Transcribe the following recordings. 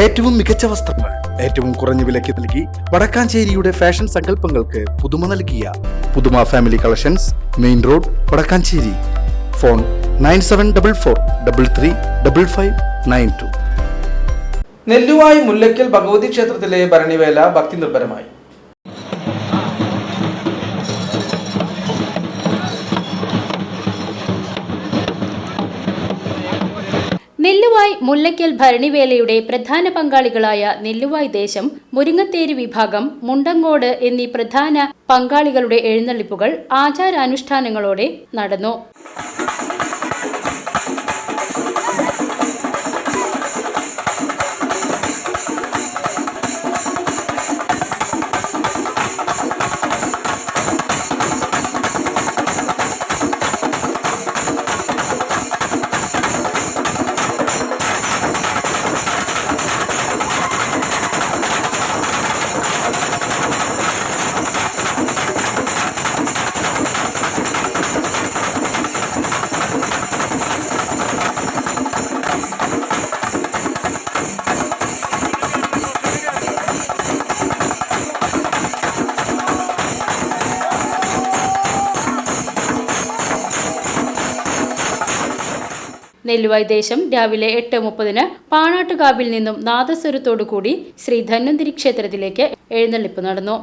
ഏറ്റവും മികച്ച വസ്ത്രങ്ങൾ ഏറ്റവും കുറഞ്ഞ വിലയ്ക്ക് നൽകി വടക്കാഞ്ചേരിയുടെ ഫാഷൻ സങ്കല്പങ്ങൾക്ക് പുതുമ നൽകിയ പുതുമ family collections main road Vadakkanchery. Phone nine seven double four double three double five nine two. Nelluvayi Mullakkal Bhagavathi ക്ഷേത്രത്തിലെ ഭരണിവേല ഭക്തി നിർഭരമായി നെല്ലുവായ് മുല്ലയ്ക്കൽ ഭരണിവേലയുടെ പ്രധാന പങ്കാളികളായ നെല്ലുവായ് ദേശം മുരിങ്ങത്തേരി വിഭാഗം മുണ്ടങ്ങോട് എന്നീ പ്രധാന പങ്കാളികളുടെ എഴുന്നള്ളിപ്പുകൾ ആചാരാനുഷ്ഠാനങ്ങളോടെ നടന്നു. നെല്ലുവായ് ദേശം രാവിലെ എട്ട് മുപ്പതിന് പാണാട്ടുകാവിൽ നിന്നും നാദസ്വരത്തോടു കൂടി ശ്രീ ധന്വന്തിരി ക്ഷേത്രത്തിലേക്ക് എഴുന്നള്ളിപ്പ് നടന്നു.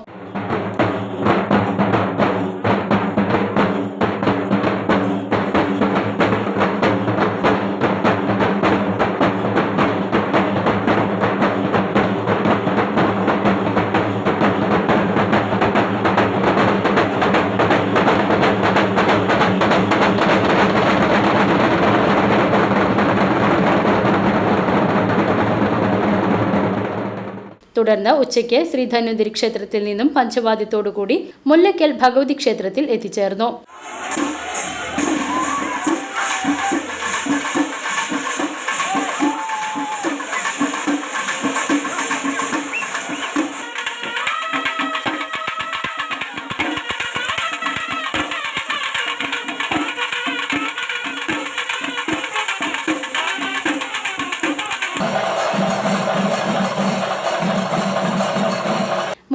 തുടർന്ന് ഉച്ചയ്ക്ക് ശ്രീ ധന്വന്തിരി ക്ഷേത്രത്തിൽ നിന്നും പഞ്ചവാദ്യത്തോടുകൂടി മുല്ലയ്ക്കൽ ഭഗവതി ക്ഷേത്രത്തിൽ എത്തിച്ചേർന്നു.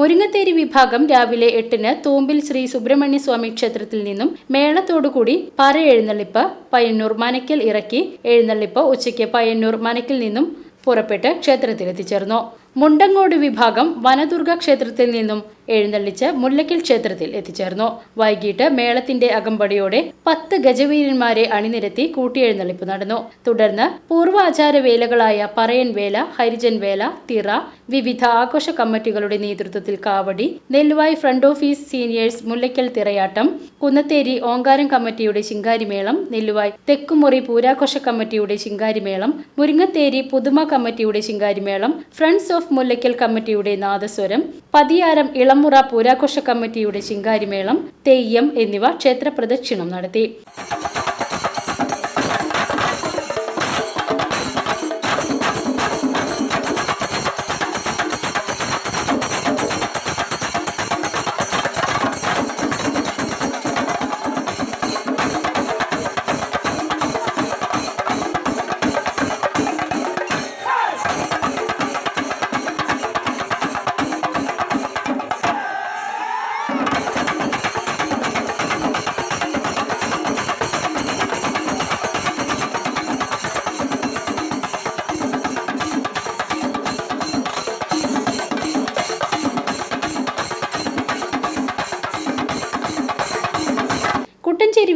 മുരിങ്ങത്തേരി വിഭാഗം രാവിലെ എട്ടിന് തൂമ്പിൽ ശ്രീ സുബ്രഹ്മണ്യ സ്വാമി ക്ഷേത്രത്തിൽ നിന്നും മേളത്തോടുകൂടി പറ എഴുന്നള്ളിപ്പ് പയ്യന്നൂർ മനക്കൽ ഇറക്കി എഴുന്നള്ളിപ്പ് ഉച്ചയ്ക്ക് പയ്യന്നൂർ മനക്കൽ നിന്നും പുറപ്പെട്ട് ക്ഷേത്രത്തിൽ എത്തിച്ചേർന്നു മുണ്ടങ്ങോട് വിഭാഗം വനദുർഗ ക്ഷേത്രത്തിൽ നിന്നും എഴുന്നള്ളിച്ച് മുല്ലക്കൽ ക്ഷേത്രത്തിൽ എത്തിച്ചേർന്നു. വൈകിട്ട് മേളത്തിന്റെ അകമ്പടിയോടെ പത്ത് ഗജവീരന്മാരെ അണിനിരത്തി കൂട്ടിയെഴുന്നള്ളിപ്പ് നടന്നു. തുടർന്ന് പൂർവാചാര വേലകളായ പറയൻ വേല ഹരിജൻ വേല തിറ വിവിധ ആഘോഷ കമ്മിറ്റികളുടെ നേതൃത്വത്തിൽ കാവടി Nelvayi front office seniors Mullakkal Thirayattam Kunnatheri Omkaram കമ്മിറ്റിയുടെ ശിങ്കാരിമേളം നെല്ലുവായ് തെക്കുമുറി പൂരാഘോഷ കമ്മിറ്റിയുടെ ശിങ്കാരിമേളം മുരിങ്ങത്തേരി പുതുമ കമ്മിറ്റിയുടെ ശിങ്കാരിമേളം ഫ്രണ്ട്സ് ഓഫ് മുല്ലയ്ക്കൽ കമ്മിറ്റിയുടെ നാദസ്വരം പതിയാരം ഇളമുറ പൂരാഘോഷ കമ്മിറ്റിയുടെ ശിങ്കാരിമേളം തെയ്യം എന്നിവ ക്ഷേത്ര പ്രദക്ഷിണം നടത്തി.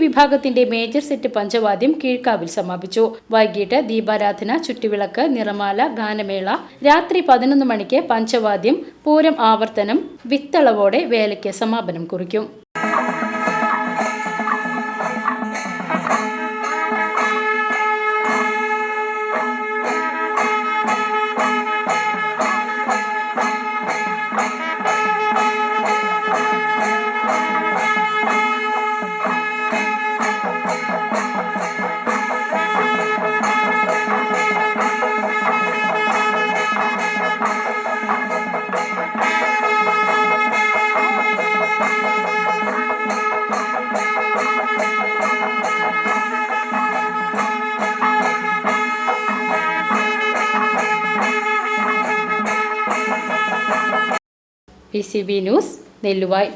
വിഭാഗത്തിന്റെ മേജർ സെറ്റ് പഞ്ചവാദ്യം കീഴ്ക്കാവിൽ സമാപിച്ചു. വൈകിട്ട് ദീപാരാധന ചുറ്റുവിളക്ക് നിറമാല ഗാനമേള രാത്രി പതിനൊന്ന് മണിക്ക് പഞ്ചവാദ്യം പൂരം ആവർത്തനം വിത്തളവോടെ വേലയ്ക്ക് സമാപനം കുറിക്കും. P C B news Nelluvai